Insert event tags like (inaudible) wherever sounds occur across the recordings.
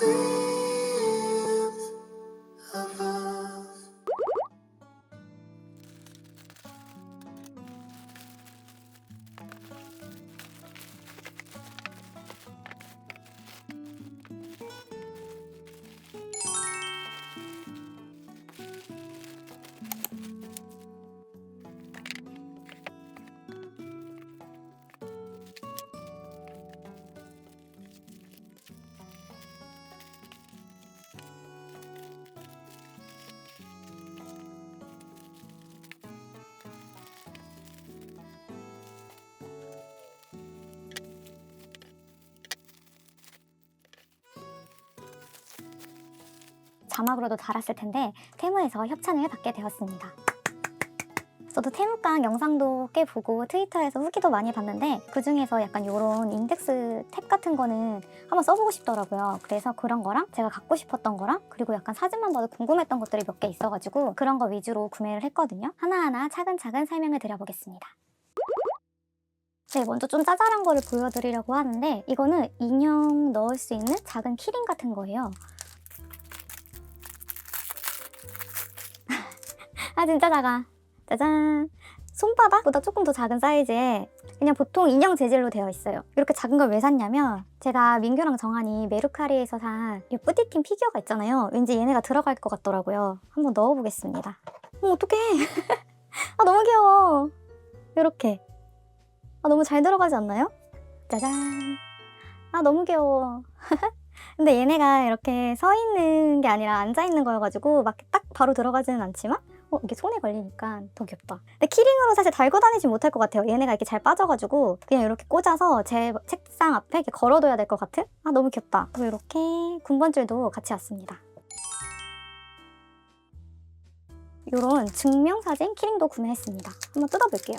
Please. 자막으로도 달았을 텐데 테무에서 협찬을 받게 되었습니다. 저도 테무깡 영상도 꽤 보고 트위터에서 후기도 많이 봤는데 그 중에서 약간 이런 인덱스 탭 같은 거는 한번 써보고 싶더라고요. 그래서 그런 거랑 제가 갖고 싶었던 거랑 그리고 약간 사진만 봐도 궁금했던 것들이 몇 개 있어가지고 그런 거 위주로 구매를 했거든요. 하나하나 차근차근 설명을 드려보겠습니다. 네, 먼저 좀 짜잘한 거를 보여드리려고 하는데 이거는 인형 넣을 수 있는 작은 키링 같은 거예요. 아 진짜 작아. 짜잔. 손바닥보다 조금 더 작은 사이즈에 그냥 보통 인형 재질로 되어 있어요. 이렇게 작은 걸 왜 샀냐면 제가 민규랑 정한이 메루카리에서 산 이 뿌띠팀 피규어가 있잖아요. 왠지 얘네가 들어갈 것 같더라고요. 한번 넣어보겠습니다. 어머 어떡해. (laughs) 아 너무 귀여워. 이렇게. 아 너무 잘 들어가지 않나요? 짜잔. 아 너무 귀여워. (laughs) 근데 얘네가 이렇게 서 있는 게 아니라 앉아 있는 거여가지고 막 딱 바로 들어가지는 않지만 어, 이게 손에 걸리니까 더 귀엽다. 근데 키링으로 사실 달고 다니지 못할 것 같아요. 얘네가 이렇게 잘 빠져가지고 그냥 이렇게 꽂아서 제 책상 앞에 이렇게 걸어둬야 될 것 같은? 아 너무 귀엽다. 그리고 이렇게 군번줄도 같이 왔습니다. 이런 증명사진 키링도 구매했습니다. 한번 뜯어볼게요.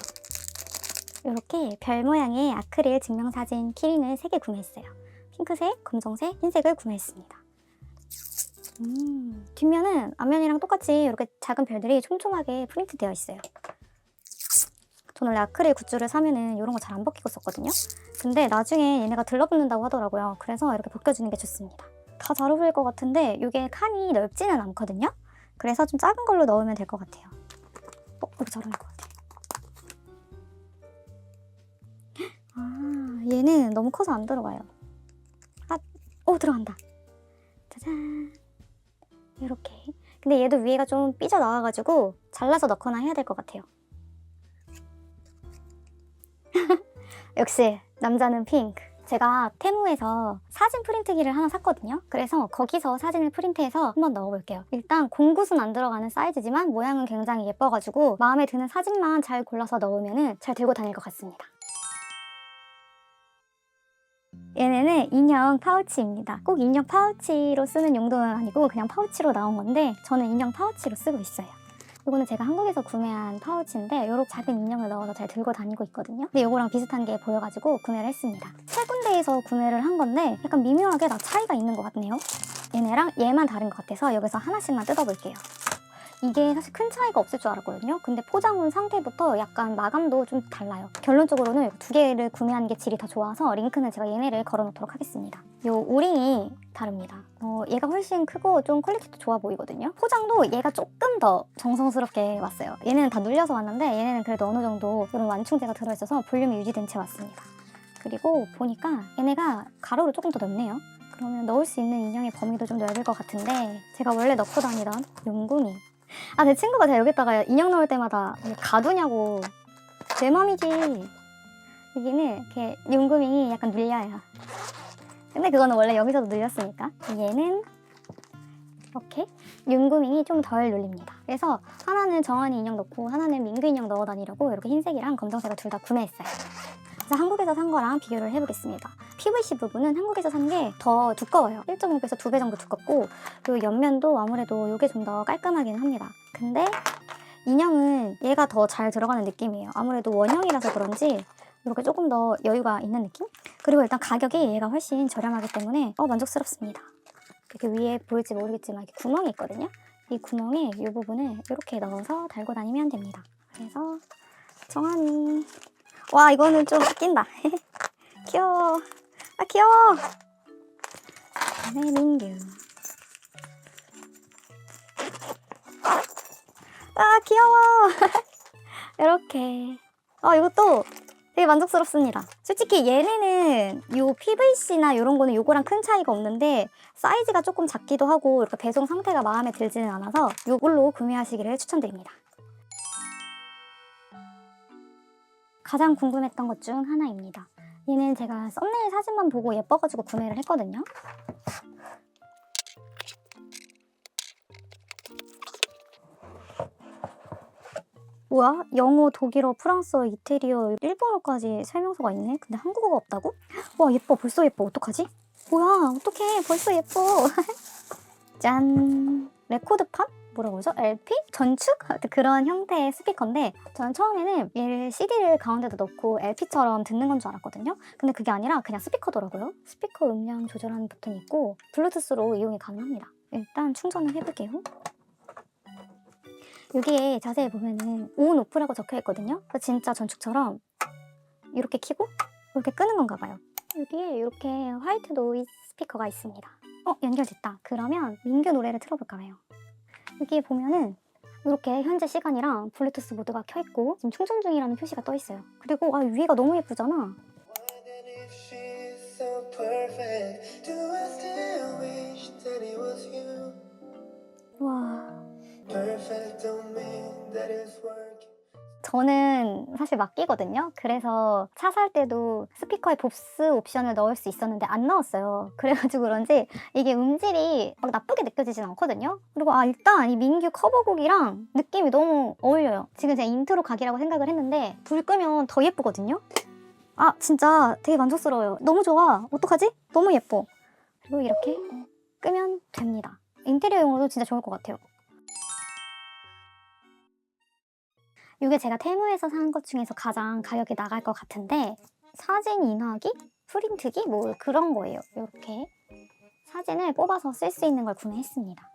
이렇게 별 모양의 아크릴 증명사진 키링을 3개 구매했어요. 핑크색, 검정색, 흰색을 구매했습니다. 음, 뒷면은 앞면이랑 똑같이 이렇게 작은 별들이 촘촘하게 프린트 되어 있어요. 전 원래 아크릴 굿즈를 사면은 이런 거 잘 안 벗기고 썼거든요. 근데 나중에 얘네가 들러붙는다고 하더라고요. 그래서 이렇게 벗겨주는 게 좋습니다. 다 잘 어울릴 것 같은데 이게 칸이 넓지는 않거든요. 그래서 좀 작은 걸로 넣으면 될 것 같아요. 어, 이거 잘 어울릴 것 같아. 아, 얘는 너무 커서 안 들어가요. 아, 오 들어간다. 짜잔. 이렇게. 근데 얘도 위에가 좀 삐져 나와가지고 잘라서 넣거나 해야 될 것 같아요. (laughs) 역시 남자는 핑크. 제가 테무에서 사진 프린트기를 하나 샀거든요. 그래서 거기서 사진을 프린트해서 한번 넣어볼게요. 일단 공구순 안 들어가는 사이즈지만 모양은 굉장히 예뻐가지고 마음에 드는 사진만 잘 골라서 넣으면 잘 들고 다닐 것 같습니다. 얘네는 인형 파우치입니다. 꼭 인형 파우치로 쓰는 용도는 아니고 그냥 파우치로 나온 건데 저는 인형 파우치로 쓰고 있어요. 이거는 제가 한국에서 구매한 파우치인데 이렇게 작은 인형을 넣어서 잘 들고 다니고 있거든요. 근데 이거랑 비슷한 게 보여가지고 구매를 했습니다. 세 군데에서 구매를 한 건데 약간 미묘하게 다 차이가 있는 것 같네요. 얘네랑 얘만 다른 것 같아서 여기서 하나씩만 뜯어볼게요. 이게 사실 큰 차이가 없을 줄 알았거든요. 근데 포장은 상태부터 약간 마감도 좀 달라요. 결론적으로는 두 개를 구매하는 게 질이 더 좋아서 링크는 제가 얘네를 걸어놓도록 하겠습니다. 요 오링이 다릅니다. 어, 얘가 훨씬 크고 좀 퀄리티도 좋아 보이거든요. 포장도 얘가 조금 더 정성스럽게 왔어요. 얘네는 다 눌려서 왔는데 얘네는 그래도 어느 정도 이런 완충제가 들어있어서 볼륨이 유지된 채 왔습니다. 그리고 보니까 얘네가 가로로 조금 더 넓네요. 그러면 넣을 수 있는 인형의 범위도 좀 넓을 것 같은데 제가 원래 넣고 다니던 용궁이 아 내 친구가 제가 여기다가 인형 넣을 때마다 왜 가두냐고. 내 맘이지. 여기는 이렇게 용금이 약간 눌려요. 근데 그거는 원래 여기서도 눌렸으니까. 얘는 이렇게 윤구밍이 좀 덜 눌립니다. 그래서 하나는 정한이 인형 넣고 하나는 민규 인형 넣어 다니려고 이렇게 흰색이랑 검정색을 둘 다 구매했어요 그래서 한국에서 산 거랑 비교를 해보겠습니다 PVC 부분은 한국에서 산 게 더 두꺼워요 1.5배에서 2배 정도 두껍고 그리고 옆면도 아무래도 이게 좀 더 깔끔하긴 합니다 근데 인형은 얘가 더 잘 들어가는 느낌이에요 아무래도 원형이라서 그런지 이렇게 조금 더 여유가 있는 느낌? 그리고 일단 가격이 얘가 훨씬 저렴하기 때문에 어, 만족스럽습니다. 이렇게 위에 보일지 모르겠지만 이렇게 구멍이 있거든요. 이 구멍에 이 부분을 이렇게 넣어서 달고 다니면 됩니다. 그래서 정한이 와 이거는 좀 낀다. (laughs) 귀여워. 아 귀여워. 그다음에 민규. 아 귀여워. (laughs) 이렇게. 아 이것도 되게 만족스럽습니다. 솔직히 얘네는 요 PVC나 이런 거는 요거랑 큰 차이가 없는데 사이즈가 조금 작기도 하고 이렇게 배송 상태가 마음에 들지는 않아서 요걸로 구매하시기를 추천드립니다. 가장 궁금했던 것 중 하나입니다. 얘는 제가 썸네일 사진만 보고 예뻐가지고 구매를 했거든요. 뭐야? 영어, 독일어, 프랑스어, 이태리어, 일본어까지 설명서가 있네? 근데 한국어가 없다고? 와 예뻐 벌써 예뻐 어떡하지? 뭐야 어떡해 벌써 예뻐 (laughs) 짠 레코드판? 뭐라고 그러죠? LP? 전축? 그런 형태의 스피커인데 저는 처음에는 얘를 CD를 가운데다 넣고 LP처럼 듣는 건 줄 알았거든요 근데 그게 아니라 그냥 스피커더라고요 스피커 음량 조절하는 버튼이 있고 블루투스로 이용이 가능합니다 일단 충전을 해볼게요 여기에 자세히 보면은 온 오프라고 적혀 있거든요 그래서 진짜 전축처럼 이렇게 키고 이렇게 끄는 건가 봐요 여기에 이렇게 화이트 노이즈 스피커가 있습니다. 어, 연결됐다. 그러면 민규 노래를 틀어볼까 봐요. 여기에 보면은 이렇게 현재 시간이랑 블루투스 모드가 켜있고 지금 충전 중이라는 표시가 떠 있어요. 그리고 아, 위가 너무 예쁘잖아. 와, 저는 사실 막기거든요. 그래서 차 살 때도 스피커에 봅스 옵션을 넣을 수 있었는데 안 넣었어요. 그래가지고 그런지 이게 음질이 막 나쁘게 느껴지진 않거든요. 그리고 아 일단 이 민규 커버곡이랑 느낌이 너무 어울려요. 지금 제가 인트로 각이라고 생각을 했는데 불 끄면 더 예쁘거든요. 아 진짜 되게 만족스러워요. 너무 좋아. 어떡하지? 너무 예뻐. 그리고 이렇게 끄면 됩니다. 인테리어용으로도 진짜 좋을 것 같아요. 이게 제가 테무에서 산 것 중에서 가장 가격이 나갈 것 같은데 사진 인화기? 프린트기? 뭐 그런 거예요. 이렇게 사진을 뽑아서 쓸 수 있는 걸 구매했습니다.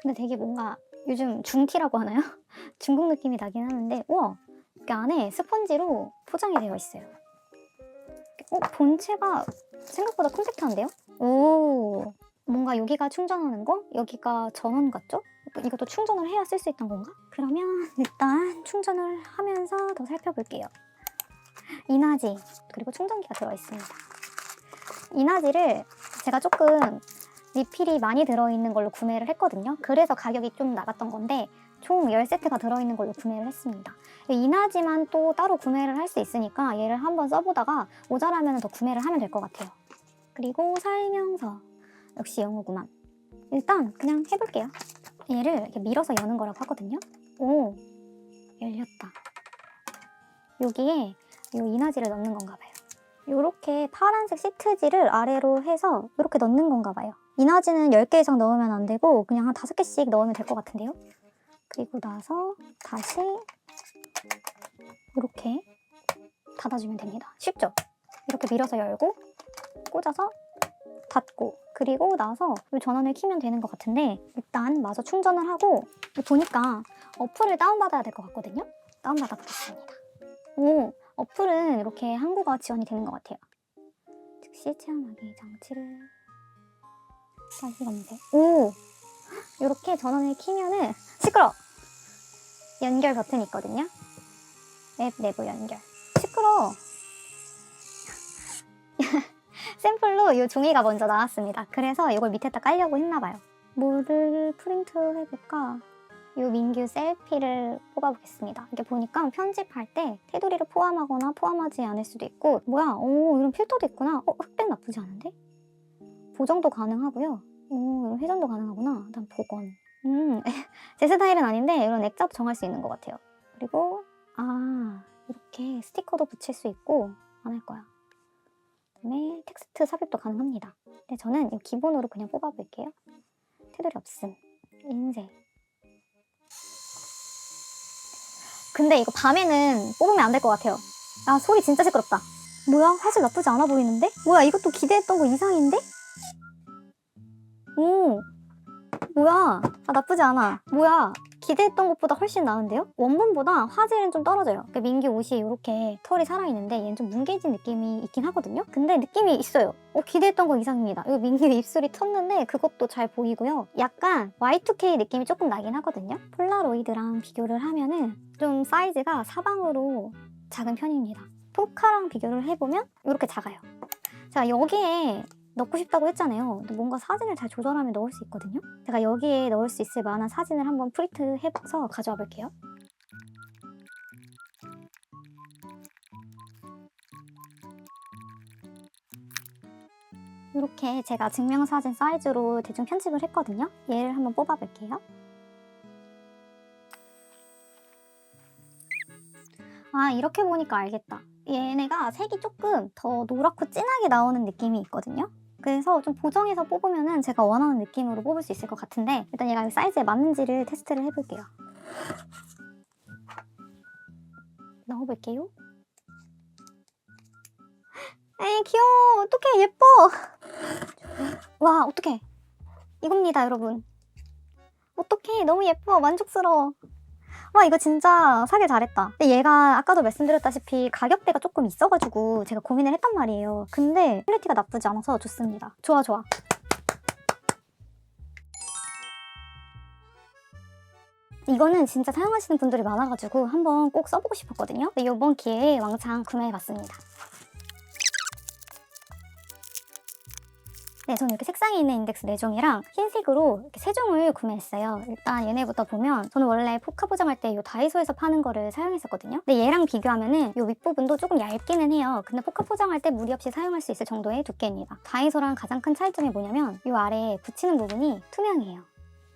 근데 되게 뭔가 요즘 중티라고 하나요? (laughs) 중국 느낌이 나긴 하는데 우와 이게 안에 스펀지로 포장이 되어 있어요. 어, 본체가 생각보다 컴팩트한데요? 오 뭔가 여기가 충전하는 거? 여기가 전원 같죠? 이것도 충전을 해야 쓸 수 있던 건가? 그러면 일단 충전을 하면서 더 살펴볼게요. 이나지 그리고 충전기가 들어있습니다. 이나지를 제가 조금 리필이 많이 들어있는 걸로 구매를 했거든요. 그래서 가격이 좀 나갔던 건데 총 10세트가 들어있는 걸로 구매를 했습니다. 이나지만 또 따로 구매를 할 수 있으니까 얘를 한번 써보다가 모자라면 더 구매를 하면 될 것 같아요. 그리고 설명서 역시 영어구만. 일단 그냥 해볼게요. 얘를 이렇게 밀어서 여는 거라고 하거든요. 오, 열렸다. 여기에 이 이나지를 넣는 건가 봐요. 이렇게 파란색 시트지를 아래로 해서 이렇게 넣는 건가 봐요. 이나지는 10개 이상 넣으면 안 되고 그냥 한 5개씩 넣으면 될 것 같은데요. 그리고 나서 다시 이렇게 닫아주면 됩니다. 쉽죠? 이렇게 밀어서 열고 꽂아서 닫고 그리고 나서 이 전원을 키면 되는 것 같은데 일단 마저 충전을 하고 보니까 어플을 다운받아야 될 것 같거든요? 다운받아 보겠습니다. 오 어플은 이렇게 한국어 지원이 되는 것 같아요. 즉시 체험하기 장치를 다시 검색 오 이렇게 전원을 키면은 시끄러 연결 버튼이 있거든요? 앱 내부 연결. 시끄러 샘플로 이 종이가 먼저 나왔습니다. 그래서 이걸 밑에다 깔려고 했나봐요. 뭐를 프린트 해볼까? 이 민규 셀피를 뽑아보겠습니다. 이게 보니까 편집할 때 테두리를 포함하거나 포함하지 않을 수도 있고 뭐야? 오 이런 필터도 있구나. 어 흑백 나쁘지 않은데? 보정도 가능하고요. 오 이런 회전도 가능하구나. 다음 복원. (laughs) 음 제 스타일은 아닌데 이런 액자도 정할 수 있는 것 같아요. 그리고 아 이렇게 스티커도 붙일 수 있고 안 할 거야. 그다음에 텍스트 삽입도 가능합니다. 근데 저는 이 기본으로 그냥 뽑아볼게요. 테두리 없음. 인쇄. 근데 이거 밤에는 뽑으면 안 될 것 같아요. 아 소리 진짜 시끄럽다. 뭐야 화질 나쁘지 않아 보이는데? 뭐야 이것도 기대했던 거 이상인데? 오 뭐야 아 나쁘지 않아. 뭐야 기대했던 것보다 훨씬 나은데요? 원본보다 화질은 좀 떨어져요. 그러니까 민기 옷이 이렇게 털이 살아있는데 얘는 좀 뭉개진 느낌이 있긴 하거든요? 근데 느낌이 있어요. 어, 기대했던 거 이상입니다. 이거 민기 (laughs) 입술이 텄는데 그것도 잘 보이고요. 약간 Y2K 느낌이 조금 나긴 하거든요? 폴라로이드랑 비교를 하면은 좀 사이즈가 사방으로 작은 편입니다. 포카랑 비교를 해보면 이렇게 작아요. 제가 여기에 넣고 싶다고 했잖아요. 뭔가 사진을 잘 조절하면 넣을 수 있거든요. 제가 여기에 넣을 수 있을 만한 사진을 한번 프린트 해서 가져와 볼게요. 이렇게 제가 증명사진 사이즈로 대충 편집을 했거든요. 얘를 한번 뽑아볼게요. 아, 이렇게 보니까 알겠다. 얘네가 색이 조금 더 노랗고 진하게 나오는 느낌이 있거든요. 그래서 좀 보정해서 뽑으면은 제가 원하는 느낌으로 뽑을 수 있을 것 같은데 일단 얘가 사이즈에 맞는지를 테스트를 해볼게요. 넣어볼게요. 에이 귀여워. 어떡해 예뻐. 와 어떡해. 이겁니다 여러분. 어떡해 너무 예뻐 만족스러워. 와 이거 진짜 사길 잘했다. 근데 얘가 아까도 말씀드렸다시피 가격대가 조금 있어가지고 제가 고민을 했단 말이에요. 근데 퀄리티가 나쁘지 않아서 좋습니다. 좋아 좋아. 이거는 진짜 사용하시는 분들이 많아가지고 한번 꼭 써보고 싶었거든요. 이번 기회에 왕창 구매해봤습니다. 네, 저는 이렇게 색상이 있는 인덱스 4종이랑 흰색으로 이렇게 세 종을 구매했어요. 일단 얘네부터 보면 저는 원래 포카 포장할 때 이 다이소에서 파는 거를 사용했었거든요. 근데 얘랑 비교하면은 이 윗부분도 조금 얇기는 해요. 근데 포카 포장할 때 무리 없이 사용할 수 있을 정도의 두께입니다. 다이소랑 가장 큰 차이점이 뭐냐면 이 아래에 붙이는 부분이 투명해요.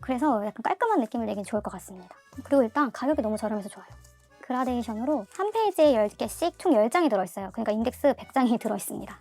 그래서 약간 깔끔한 느낌을 내긴 좋을 것 같습니다. 그리고 일단 가격이 너무 저렴해서 좋아요. 그라데이션으로 한 페이지에 10개씩 총 10장이 들어있어요. 그러니까 인덱스 100장이 (laughs) 들어있습니다.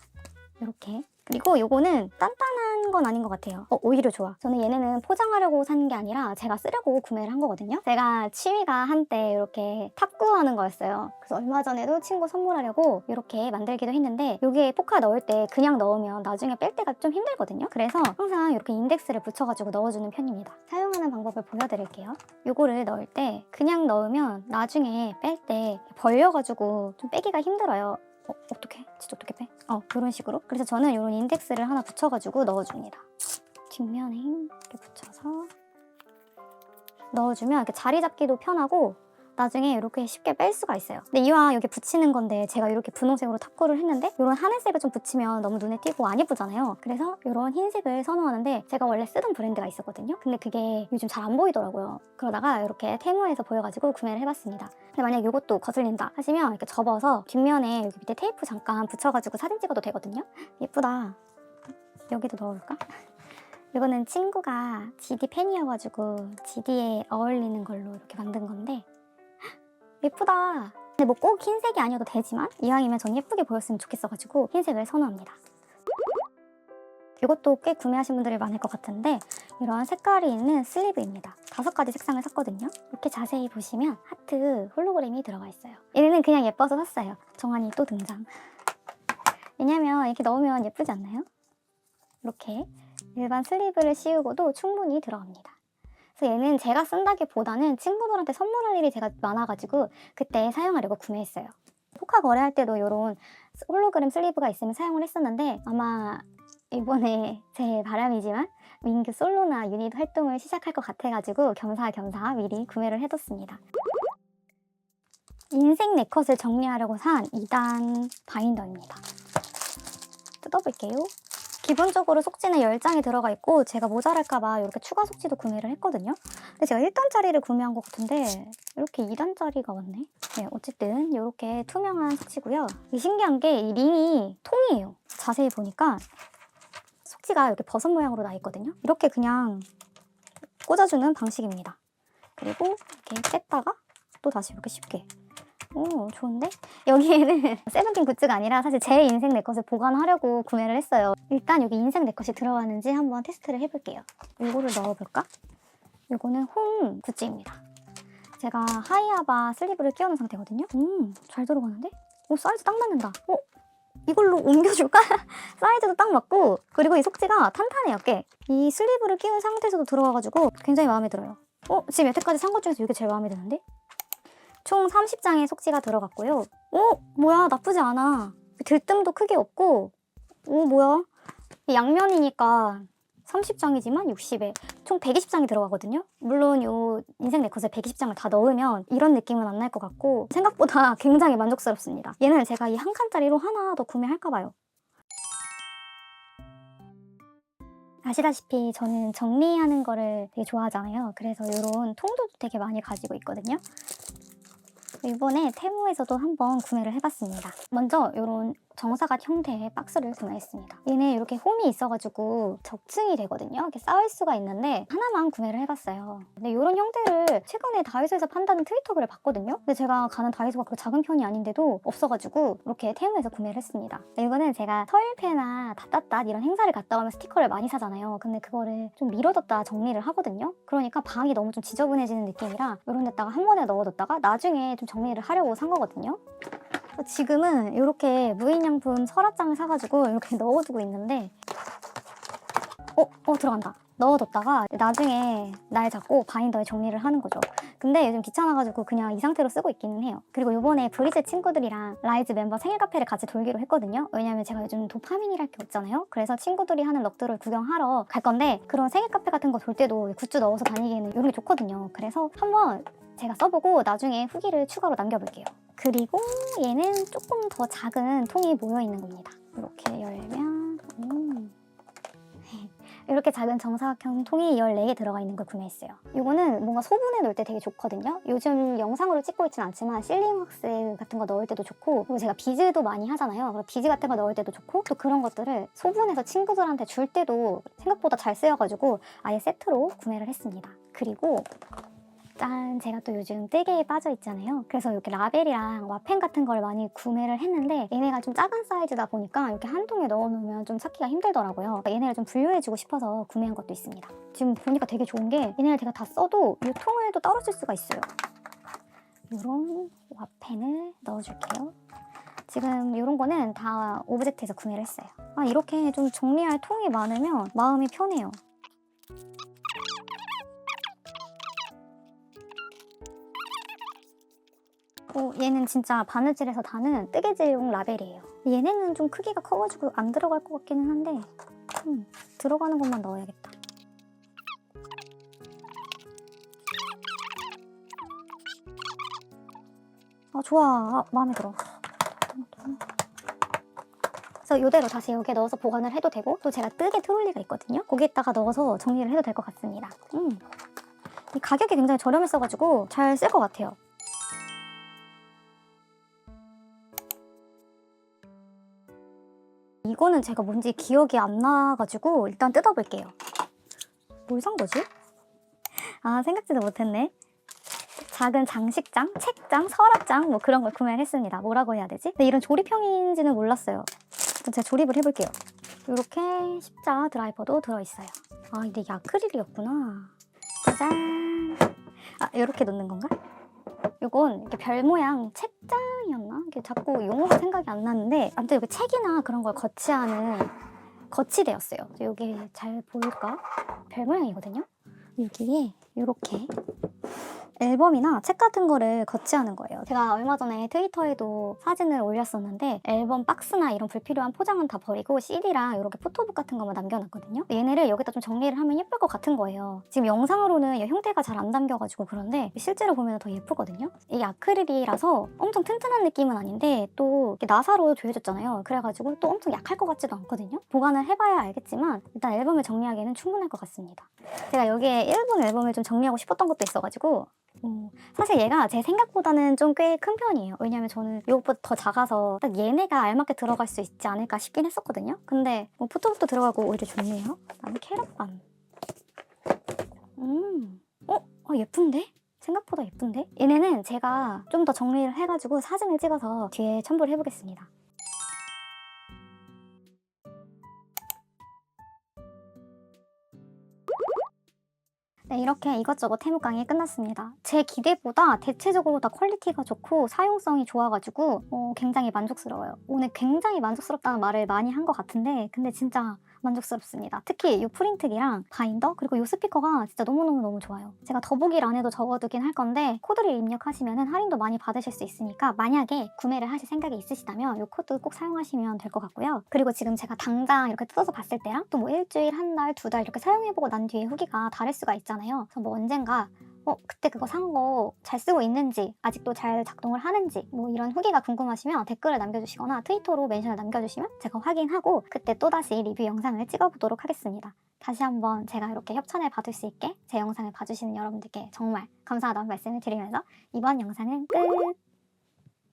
이렇게 그리고 요거는 단단한 건 아닌 것 같아요. 어, 오히려 좋아. 저는 얘네는 포장하려고 산 게 아니라 제가 쓰려고 구매를 한 거거든요. 제가 취미가 한때 이렇게 탁구하는 거였어요. 그래서 얼마 전에도 친구 선물하려고 이렇게 만들기도 했는데 여기에 포카 넣을 때 그냥 넣으면 나중에 뺄 때가 좀 힘들거든요. 그래서 항상 이렇게 인덱스를 붙여가지고 넣어주는 편입니다. 사용하는 방법을 보여드릴게요. 요거를 넣을 때 그냥 넣으면 나중에 뺄 때 벌려가지고 좀 빼기가 힘들어요. 어, 어떻게? 진짜 어떻게 빼? 어, 그런 식으로. 그래서 저는 이런 인덱스를 하나 붙여가지고 넣어줍니다. 뒷면에 이렇게 붙여서 넣어주면 이렇게 자리 잡기도 편하고 나중에 이렇게 쉽게 뺄 수가 있어요. 근데 이왕 여기 붙이는 건데 제가 이렇게 분홍색으로 탑구를 했는데 이런 하늘색을 좀 붙이면 너무 눈에 띄고 안 예쁘잖아요. 그래서 이런 흰색을 선호하는데 제가 원래 쓰던 브랜드가 있었거든요. 근데 그게 요즘 잘 안 보이더라고요. 그러다가 이렇게 테무에서 보여가지고 구매를 해봤습니다. 근데 만약 이것도 거슬린다 하시면 이렇게 접어서 뒷면에 여기 밑에 테이프 잠깐 붙여가지고 사진 찍어도 되거든요. 예쁘다. 여기도 넣어볼까? 이거는 친구가 GD 팬이어가지고 GD에 어울리는 걸로 이렇게 만든 건데 예쁘다. 근데 뭐 꼭 흰색이 아니어도 되지만 이왕이면 전 예쁘게 보였으면 좋겠어가지고 흰색을 선호합니다. 이것도 꽤 구매하신 분들이 많을 것 같은데 이런 색깔이 있는 슬리브입니다. 다섯 가지 색상을 샀거든요. 이렇게 자세히 보시면 하트 홀로그램이 들어가 있어요. 얘는 그냥 예뻐서 샀어요. 정한이 또 등장. 왜냐면 이렇게 넣으면 예쁘지 않나요? 이렇게 일반 슬리브를 씌우고도 충분히 들어갑니다. 그래서 얘는 제가 쓴다기보다는 친구들한테 선물할 일이 제가 많아가지고 그때 사용하려고 구매했어요. 포카 거래할 때도 이런 홀로그램 슬리브가 있으면 사용을 했었는데 아마 이번에 (laughs) 제 바람이지만 민규 솔로나 유닛 활동을 시작할 것 같아가지고 겸사겸사 미리 구매를 해뒀습니다. 인생 네컷을 정리하려고 산 2단 바인더입니다. 뜯어볼게요. 기본적으로 속지는 10장이 들어가 있고 제가 모자랄까봐 이렇게 추가 속지도 구매를 했거든요. 근데 제가 1단짜리를 구매한 것 같은데 이렇게 2단짜리가 왔네. 네, 어쨌든 이렇게 투명한 속지고요. 이 신기한 게 이 링이 통이에요. 자세히 보니까 속지가 이렇게 버섯 모양으로 나 있거든요. 이렇게 그냥 꽂아주는 방식입니다. 그리고 이렇게 뺐다가 또 다시 이렇게 쉽게 오 좋은데? 여기에는 (laughs) 세븐틴 굿즈가 아니라 사실 제 인생 내 것을 보관하려고 구매를 했어요. 일단 여기 인생 내 것이 들어가는지 한번 테스트를 해볼게요. 이거를 넣어볼까? 이거는 홈 굿즈입니다. 제가 하이아바 슬리브를 끼워놓은 상태거든요. 음, 잘 들어가는데? 오, 사이즈 딱 맞는다. 어? 이걸로 옮겨줄까? (laughs) 사이즈도 딱 맞고 그리고 이 속지가 탄탄해요 꽤. 이 슬리브를 끼운 상태에서도 들어가가지고 굉장히 마음에 들어요. 어? 지금 여태까지 산 것 중에서 이게 제일 마음에 드는데? 총 30장의 속지가 들어갔고요. 오! 뭐야 나쁘지 않아. 들뜸도 크게 없고 오 뭐야 이 양면이니까 30장이지만 60에 총 120장이 들어가거든요. 물론 요 인생 네컷에 120장을 다 넣으면 이런 느낌은 안 날 것 같고 생각보다 (laughs) 굉장히 만족스럽습니다. 얘는 제가 이 한 칸짜리로 하나 더 구매할까 봐요. 아시다시피 저는 정리하는 거를 되게 좋아하잖아요. 그래서 이런 통도 되게 많이 가지고 있거든요. 이번에 테무에서도 한번 구매를 해봤습니다. 먼저 이런 정사각 형태의 박스를 구매했습니다. 얘네 이렇게 홈이 있어가지고 적층이 되거든요. 이렇게 쌓을 수가 있는데 하나만 구매를 해봤어요. 근데 이런 형태를 최근에 다이소에서 판다는 트위터 글을 봤거든요. 근데 제가 가는 다이소가 그렇게 작은 편이 아닌데도 없어가지고 이렇게 테무에서 구매를 했습니다. 이거는 제가 서일패나 닷닷닷 이런 행사를 갔다 오면 스티커를 많이 사잖아요. 근데 그거를 좀 미뤄뒀다 정리를 하거든요. 그러니까 방이 너무 좀 지저분해지는 느낌이라 이런 데다가 한 번에 넣어뒀다가 나중에 좀 정리를 하려고 산 거거든요. 지금은 이렇게 무인양품 서랍장을 사가지고 이렇게 (laughs) 넣어두고 있는데 어? 어 들어간다. 넣어뒀다가 나중에 날 잡고 바인더에 정리를 하는 거죠. 근데 요즘 귀찮아가지고 그냥 이 상태로 쓰고 있기는 해요. 그리고 요번에 브리즈 친구들이랑 라이즈 멤버 생일 카페를 같이 돌기로 했거든요. 왜냐면 제가 요즘 도파민이랄 게 없잖아요. 그래서 친구들이 하는 럭들을 구경하러 갈 건데 그런 생일 카페 같은 거 돌 때도 굿즈 넣어서 다니기에는 이런 게 좋거든요. 그래서 한번 제가 써보고 나중에 후기를 추가로 남겨볼게요 그리고 얘는 조금 더 작은 통이 모여 있는 겁니다. 이렇게 열면 음. (laughs) 이렇게 작은 정사각형 통이 14개 들어가 있는 걸 구매했어요. 이거는 뭔가 소분해 놓을 때 되게 좋거든요. 요즘 영상으로 찍고 있진 않지만 실링 왁스 같은 거 넣을 때도 좋고 그리고 제가 비즈도 많이 하잖아요. 비즈 같은 거 넣을 때도 좋고 또 그런 것들을 소분해서 친구들한테 줄 때도 생각보다 잘 쓰여가지고 아예 세트로 구매를 했습니다. 그리고 짠 제가 또 요즘 뜨개에 빠져 있잖아요. 그래서 이렇게 라벨이랑 와펜 같은 걸 많이 구매를 했는데 얘네가 좀 작은 사이즈다 보니까 이렇게 한 통에 넣어놓으면 좀 찾기가 힘들더라고요. 그러니까 얘네를 좀 분류해주고 싶어서 구매한 것도 있습니다. 지금 보니까 되게 좋은 게 얘네를 제가 다 써도 이 통을 또쓸 수가 있어요. 이런 와펜을 넣어줄게요. 지금 이런 거는 다 오브젝트에서 구매를 했어요. 아 이렇게 좀 정리할 통이 많으면 마음이 편해요 어, 얘는 진짜 바느질에서 다는 뜨개질용 라벨이에요. 얘네는 좀 크기가 커가지고 안 들어갈 것 같기는 한데 음, 들어가는 것만 넣어야겠다. 아 좋아, 아, 마음에 들어. 그래서 이대로 다시 여기에 넣어서 보관을 해도 되고 또 제가 뜨개 트롤리가 있거든요. 거기에다가 넣어서 정리를 해도 될 것 같습니다. 음. 이 가격이 굉장히 저렴했어가지고 잘 쓸 것 같아요. 이거는 제가 뭔지 기억이 안 나가지고 일단 뜯어볼게요. 뭘 산 거지? 아 생각지도 못했네. 작은 장식장, 책장, 서랍장 뭐 그런 걸 구매를 했습니다. 뭐라고 해야 되지? 근데 이런 조립형인지는 몰랐어요. 일단 제가 조립을 해볼게요. 이렇게 십자 드라이버도 들어있어요. 아 이게 아크릴이었구나. 짜잔. 아 이렇게 놓는 건가? 이건 이렇게 별 모양 책장이었나? 이게 자꾸 용어가 생각이 안 나는데 아무튼 여기 책이나 그런 걸 거치하는 거치대였어요. 여기 잘 보일까? 별 모양이거든요. 여기에 이렇게 앨범이나 책 같은 거를 거치하는 거예요. 제가 얼마 전에 트위터에도 사진을 올렸었는데 앨범 박스나 이런 불필요한 포장은 다 버리고 CD랑 이렇게 포토북 같은 것만 남겨놨거든요. 얘네를 여기다 좀 정리를 하면 예쁠 것 같은 거예요. 지금 영상으로는 이 형태가 잘 안 담겨가지고 그런데 실제로 보면 더 예쁘거든요. 이게 아크릴이라서 엄청 튼튼한 느낌은 아닌데 또 나사로 조여졌잖아요. 그래가지고 또 엄청 약할 것 같지도 않거든요. 보관을 해봐야 알겠지만 일단 앨범을 정리하기에는 충분할 것 같습니다. 제가 여기에 일본 앨범을 좀 정리하고 싶었던 것도 있어가지고 어, 사실 얘가 제 생각보다는 좀 꽤 큰 편이에요. 왜냐면 저는 이것보다 더 작아서 딱 얘네가 알맞게 들어갈 수 있지 않을까 싶긴 했었거든요. 근데 뭐 포토북도 들어가고 오히려 좋네요. 나는 캐럿반. 음, 어? 어 예쁜데? 생각보다 예쁜데? 얘네는 제가 좀 더 정리를 해가지고 사진을 찍어서 뒤에 첨부를 해보겠습니다. 네, 이렇게 이것저것 태무강이 끝났습니다. 제 기대보다 대체적으로 다 퀄리티가 좋고 사용성이 좋아가지고 어, 굉장히 만족스러워요. 오늘 굉장히 만족스럽다는 말을 많이 한 것 같은데 근데 진짜 만족스럽습니다. 특히 이 프린트기랑 바인더 그리고 이 스피커가 진짜 너무너무너무 좋아요. 제가 더보기란에도 적어두긴 할 건데 코드를 입력하시면 할인도 많이 받으실 수 있으니까 만약에 구매를 하실 생각이 있으시다면 이 코드 꼭 사용하시면 될 것 같고요. 그리고 지금 제가 당장 이렇게 뜯어서 봤을 때랑 또 뭐 일주일, 한 달, 두 달 이렇게 사용해보고 난 뒤에 후기가 다를 수가 있잖아요. 그래서 뭐 언젠가 어, 그때 그거 산 거 잘 쓰고 있는지, 아직도 잘 작동을 하는지, 뭐 이런 후기가 궁금하시면 댓글을 남겨주시거나 트위터로 멘션을 남겨주시면 제가 확인하고 그때 또다시 리뷰 영상을 찍어보도록 하겠습니다. 다시 한번 제가 이렇게 협찬을 받을 수 있게 제 영상을 봐주시는 여러분들께 정말 감사하다는 말씀을 드리면서 이번 영상은 끝!